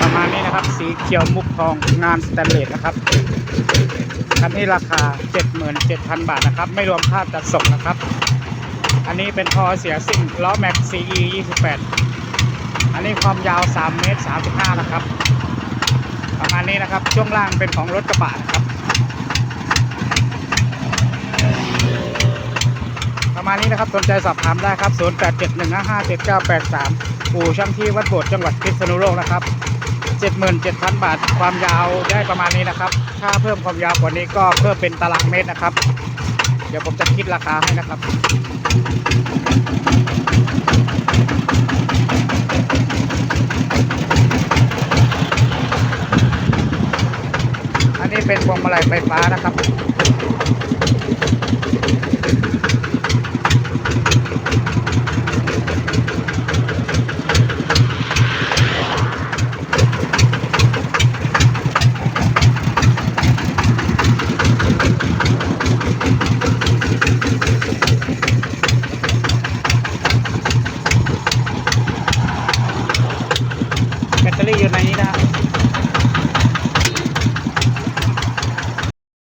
ประมาณนี้นะครับ สีเขียวมุกทองงานสแตนเลสนะครับคันนี้ราคา 77,000 บาทนะครับ ไม่รวมค่าจัดส่งนะครับ อันนี้เป็นท่อเสียสิ่งล้อแม็ก CE 28 อันนี้ความยาว 3 เมตร 35 นะครับ ประมาณนี้นะครับ ช่วงล่างเป็นของรถกระบะนะครับ ประมาณ นี้นะครับสนใจสอบถามได้ครับ 0871557983 ปู่ช่างที่วัดโบสถ์จังหวัดพิษณุโลกนะครับ 77,000 บาท ความยาวได้ประมาณนี้นะครับ ถ้าเพิ่มความยาวกว่านี้ก็เพิ่มเป็นตารางเมตรนะครับ เดี๋ยวผมจะคิดราคาให้นะครับอันนี้เป็นพวงมาลัยไฟฟ้านะครับ รี่อยู่ในนี้นะ